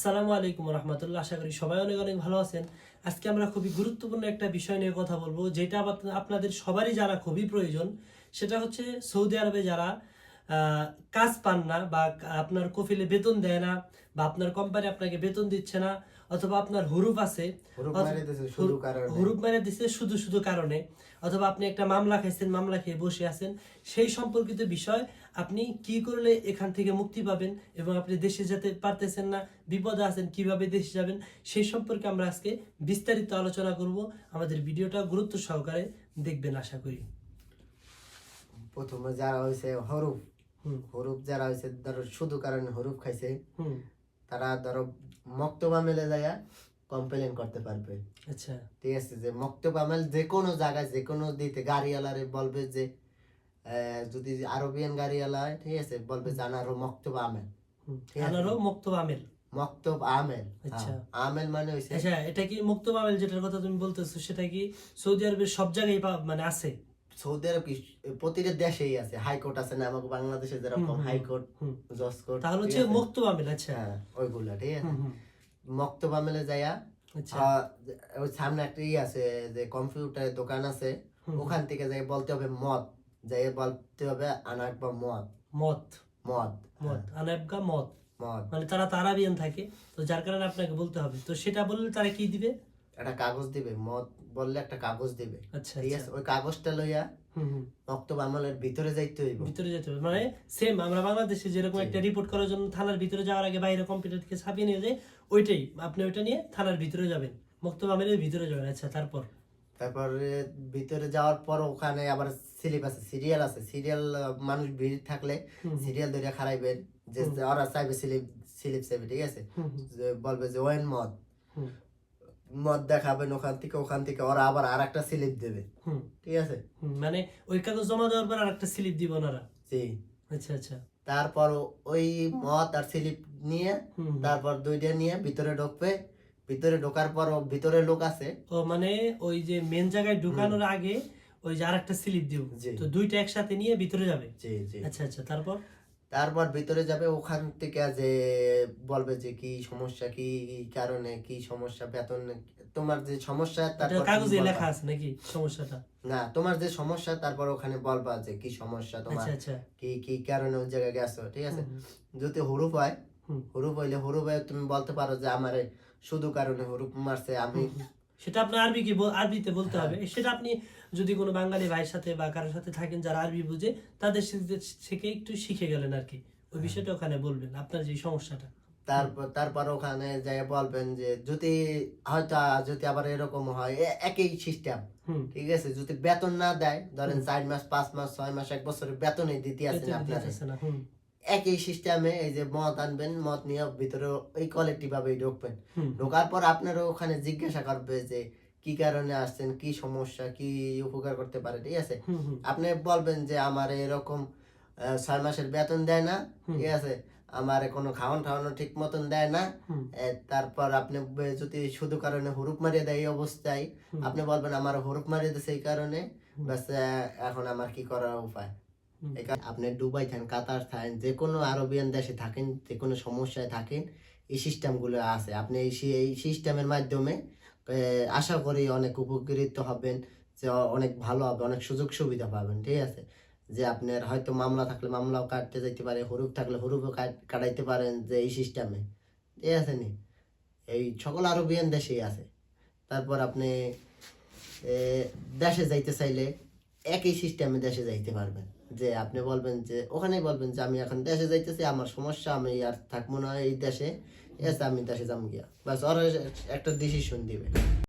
আসসালামু আলাইকুম রহমতুল্লাহ, আশা করি সবাই অনেক অনেক ভালো আছেন। আজকে আমরা খুবই গুরুত্বপূর্ণ একটা বিষয় নিয়ে কথা বলব, যেটা আপনাদের সবারই যারা খুবই প্রয়োজন। সেটা হচ্ছে সৌদি আরবে যারা কাজ পান না বা আপনার কফিলে বেতন দেয় না বা আপনার কোম্পানি আপনাকে বেতন দিচ্ছে না অথবা আপনার হুরুপ আছে হুরুপ মেরে মেরে দিচ্ছে শুধু শুধু কারণে। অথবা আপনি একটা মামলা খাইছেন মামলা খেয়ে বসে আছেন সেই সম্পর্কিত বিষয় আপনি কি করলে এখান থেকে মুক্তি পাবেন এবং আপনি দেশে যেতে পারতেছেন না বিপদে আছেন কীভাবে দেশে যাবেন সেই সম্পর্কে আমরা আজকে বিস্তারিত আলোচনা করব। আমাদের ভিডিওটা গুরুত্ব সহকারে দেখবেন আশা করি। প্রথমে যারা হয়েছে হরুপ হরুপ যারা হয়েছে ধরো শুধু কারণে হরুপ খাইছে হুম। তারা ধরো মক্তবা মেলে যায় কমপ্লেন করতে পারবে। আচ্ছা। ঠিক আছে যে মক্তবা মেল যে কোনো জায়গায় যে কোনো দিতে গাড়িওয়ালারে বলবে যে যদি আরবিয়ান গাড়িওয়ালা হয়, ঠিক আছে বলবে যে আনারো মক্তব আমেল। আনারও মুক্তব আমেল? মক্তব আমেল আচ্ছা। হ্যাঁ, আমেল মানে হয়েছে আচ্ছা এটা কি মুক্তব আমেল যেটার কথা তুমি বলতেছো সেটা কি সৌদি আরবের সব জায়গায় মানে আছে? সৌদি আরব কি প্রতিটা দেশেই আছে হাইকোর্ট আছে না আমাকে বাংলাদেশে যেরকম হাইকোর্ট জজ কোর্ট তাহলে হচ্ছে আছে? মুক্তব আমেল আচ্ছা। হ্যাঁ ওইগুলা ঠিক আছে? মক্তব আমেলে যায়া আচ্ছা। ওই সামনে একটা ই আছে যে কম্পিউটারের দোকান আছে ওখান থেকে যাই বলতে হবে মদ যাই বলতে হবে আনাক বা মদ। মত মদ মত আনাবগা মত মদ। মানে তারা তারাবিয়ান থাকে তো যার কারণে আপনাকে বলতে হবে। তো সেটা বললে তারা কি দিবে? একটা কাগজ দিবে মদ বললে একটা কাগজ দিবে। আচ্ছা ঠিক আচ্ছা। আছে ওই কাগজটা লইয়া মক্তব আমলের ভিতরে যাইতে হইব। ভিতরে যেতে হবে মানে সেম আমরা বাংলাদেশে যেরকম একটা রিপোর্ট করার জন্য থানার ভিতরে যাওয়ার আগে বাইরে কম্পিউটার থেকে ছাপিয়ে নিয়ে যায় ওইটাই আপনি ওইটা নিয়ে থানার ভিতরে যাবেন। মুক্তব আমেলের ভিতরে যাবেন। আচ্ছা তারপর? তারপরে ভিতরে যাওয়ার পর ওখানে আবার স্লিপ আছে সিরিয়াল আছে। সিরিয়াল মানুষ ভিড় থাকলে সিরিয়াল ধরে খারাইবেন যে ওরা চাইবে সিলিপ স্লিপ চাইবে ঠিক আছে? বলবে যে ওয়েন মদ। মদ দেখাবেন ওখান থেকে ওখান থেকে। ওরা আবার আর একটা স্লিপ দেবে। ঠিক আছে? মানে ওই কাগজ জমা দেওয়ার পর আর একটা স্লিপ দিব ওনারা? জি। আচ্ছা আচ্ছা। তারপর ওই মদ আর স্লিপ নিয়ে। তারপর দুইটা নিয়ে ভিতরে ঢুকবে। ভিতরে ঢোকার পর ভিতরে লোক আছে। ও মানে ওই যে মেন জায়গায় ঢুকানোর আগে ওই যে আরেকটা স্লিপ দিব। তো দুইটা একসাথে নিয়ে ভিতরে যাবে? জি জি। আচ্ছা আচ্ছা। তারপর? তারপর ভিতরে যাবে ওখান থেকে যে বলবে যে কি সমস্যা কি কারণে কি সমস্যা বেতন তোমার যে সমস্যা তারপর কাগজে লেখা আছে নাকি সমস্যাটা? না তোমার যে সমস্যা তারপর ওখানে বলবা যে কি সমস্যা তোমার আচ্ছা। আচ্ছা কি কি কারণে ওই জায়গায় গেছো ঠিক আছে? যদি হুরুপ হয়। হুরুপ হইলে হুরুপ হয়ে তুমি বলতে পারো যে আমারে শুধু কারণে হুরুপ মারছে আমি। সেটা আপনি আরবি কি আরবিতে বলতে হ্যাঁ। হবে সেটা আপনি যদি কোনো বাঙালি ভাইয়ের সাথে বা কারোর সাথে থাকেন যারা আরবি বুঝে তাদের থেকে একটু শিখে গেলেন আর কি। ওই হ্যাঁ। বিষয়টা ওখানে বলবেন আপনার যে সমস্যাটা। তারপর তারপর ওখানে যাই বলবেন যে যদি হয়তো যদি আবার এরকম হয় একই সিস্টেম ঠিক আছে? যদি বেতন না দেয় ধরেন চার মাস পাঁচ মাস ছয় মাস এক বছরের বেতনই দিতে আছেন আপনার একই সিস্টেমে এই যে মদ আনবেন মদ নিয়ে ভিতরে ওই কোয়ালিটি ভাবেই ঢুকবেন। ঢোকার পর আপনারা ওখানে জিজ্ঞাসা করবে যে কি কারণে আসছেন কি সমস্যা কি উপকার করতে পারে ঠিক আছে? আপনি বলবেন যে আমার এরকম ছয় মাসের বেতন দেয় না ঠিক আছে? আমার কোনো খাওয়ান টাওয়ানো ঠিক মতন দেয় না। তারপর আপনি যদি শুধু কারণে হুরুপ মারিয়ে দেয় এই অবস্থায় আপনি বলবেন আমার হুরুপ মারিয়ে দিয়েছে এই কারণে। ব্যাস এখন আমার কি করার উপায়। এই আপনি দুবাই থাকেন, কাতার থাকেন যে কোনো আরবিয়ান দেশে থাকেন যে কোনো সমস্যায় থাকেন, এই সিস্টেমগুলো আছে। আপনি এই এই সিস্টেমের মাধ্যমে আশা করি অনেক উপকৃত হবেন, যে অনেক ভালো হবে, অনেক সুযোগ সুবিধা পাবেন, ঠিক আছে? যে আপনার হয়তো মামলা থাকলে মামলাও কাটতে যাইতে পারে, হরুপ থাকলে হরুপও কাটাইতে পারেন যে এই সিস্টেমে, ঠিক আছে নি? এই সকল আরবিয়ান দেশেই আছে। তারপর আপনি দেশে যাইতে চাইলে একই সিস্টেমে দেশে যাইতে পারবেন। যে আপনি বলবেন যে, ওখানেই বলবেন যে আমি এখন দেশে যাইতেছি, আমার সমস্যা, আমি আর থাকব না এই দেশে। এসে আমি দেশে যাম গিয়া। বাস ওরা একটা ডিসিশন দিবে।